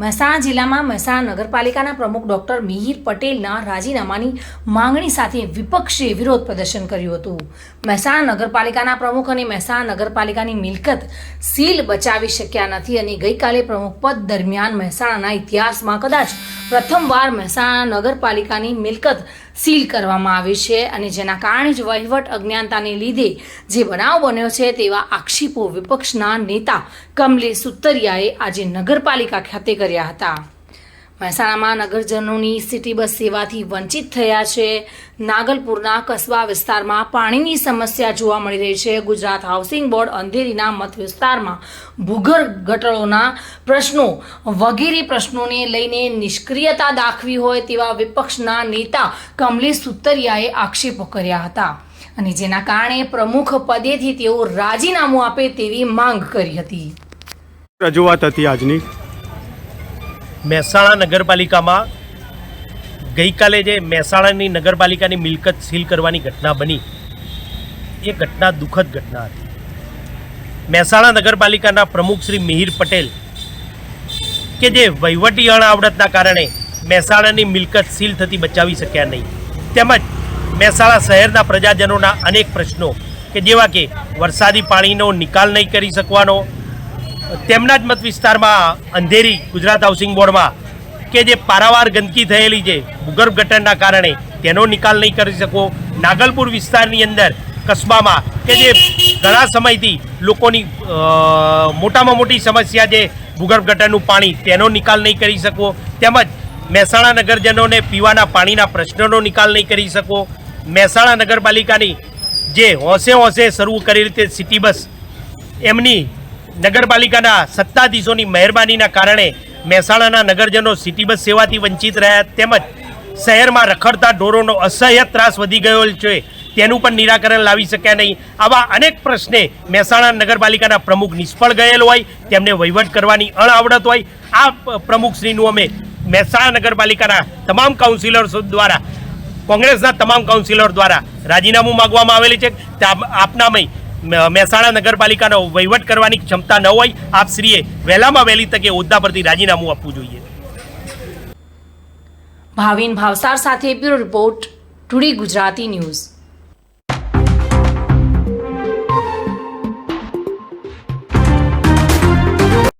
મહેસાણા જિલ્લામાં મહેસાણા નગરપાલિકાના પ્રમુખ ડોક્ટર મિહિર પટેલના રાજીનામાની માંગણી સાથે વિપક્ષે વિરોધ પ્રદર્શન કર્યું હતું. મહેસાણા નગરપાલિકાના પ્રમુખ અને મહેસાણા નગરપાલિકાની મિલકત સીલ બચાવી શક્યા નથી અને ગઈકાલે પ્રમુખ પદ દરમિયાન મહેસાણાના ઇતિહાસમાં કદાચ પ્રથમવાર મહેસાણા નગરપાલિકાની મિલકત સીલ કરવામાં આવી છે અને જેના કારણે જ વહીવટ અજ્ઞાનતાને લીધે જે બનાવ બન્યો છે તેવા આક્ષેપો વિપક્ષના નેતા કમલેશ સુતરિયાએ આજે નગરપાલિકા ખાતે કર્યા હતા. મહેસાણામાં નગરજનોની સિટી બસ સેવાથી વંચિત થયા છે. નાગલપુરના કસબા વિસ્તારમાં પાણીની સમસ્યા જોવા મળી રહી છે. ગુજરાત હાઉસિંગ બોર્ડ અંધેરીના મત વિસ્તારમાં ભૂગર્ભ ગટરોના પ્રશ્નો, વગેરે પ્રશ્નોને લઈને નિષ્ક્રિયતા દાખવી હોય તેવા વિપક્ષના નેતા કમલેશ સુતરિયાએ આક્ષેપો કર્યા હતા. અને જેના કારણે પ્રમુખ પદેથી તેઓ રાજીનામું આપે તેવી માંગ કરી હતી. રજૂઆત હતી આજની. મહેસાણા નગરપાલિકામાં ગઈકાલે જે મહેસાણાની નગરપાલિકાની મિલકત સીલ કરવાની ઘટના બની, એ ઘટના દુઃખદ ઘટના હતી. મહેસાણા નગરપાલિકાના પ્રમુખ શ્રી મિહિર પટેલ કે જે વહીવટી અણઆવડતના કારણે મહેસાણાની મિલકત સીલ થતી બચાવી શક્યા નહીં. તેમજ મહેસાણા શહેરના પ્રજાજનોના અનેક પ્રશ્નો કે જેવા કે વરસાદી પાણીનો નિકાલ નહીં કરી શકવાનો તેમના જ મત વિસ્તારમાં અંધેરી ગુજરાત હાઉસિંગ બોર્ડમાં કે જે પારાવાર ગંદકી થયેલી છે, ભૂગર્ભ ગટરના કારણે, તેનો નિકાલ નહીં કરી શકો. નાગલપુર વિસ્તારની અંદર કસ્બામાં કે જે ઘણા સમયથી લોકોની મોટામાં મોટી સમસ્યા છે ભૂગર્ભ ગટરનું પાણી, તેનો નિકાલ નહીં કરી શકો. તેમજ મહેસાણા નગરજનોને પીવાના પાણીના પ્રશ્નોનો નિકાલ નહીં કરી શકો. મહેસાણા નગરપાલિકાની જે હોંશે હોંશે શરૂ કરી રીતે સિટી બસ, એમની નગરપાલિકાના સત્તાધીશોની મહેરબાનીના કારણે મહેસાણાના નગરજનો સિટી બસ સેવાથી વંચિત રહ્યા તેમજ શહેરમાં રખડતા ઢોરોનો અસહ્ય ત્રાસ વધી ગયો છે. તેનું પણ નિરાકરણ લાવી શક્યા નહીં. આવા અનેક પ્રશ્ને મહેસાણા નગરપાલિકાના પ્રમુખ નિષ્ફળ ગયેલ હોય, તેમને વહીવટ કરવાની અણઆવડત હોય. આ પ્રમુખશ્રીનું અમે મહેસાણા નગરપાલિકાના તમામ કાઉન્સિલર્સ દ્વારા, કોંગ્રેસના તમામ કાઉન્સિલર દ્વારા રાજીનામું માગવામાં આવેલી છે. આપનામય મહેસાણા નગરપાલિકાનો વહીવટ કરવાની ક્ષમતા ન હોય, આપ શ્રીએ વહેલામાં વહેલી તકે હોદ્દા પરથી રાજીનામું આપવું જોઈએ. ભાવિન ભાવસાર સાથે bureau report today Gujarati news.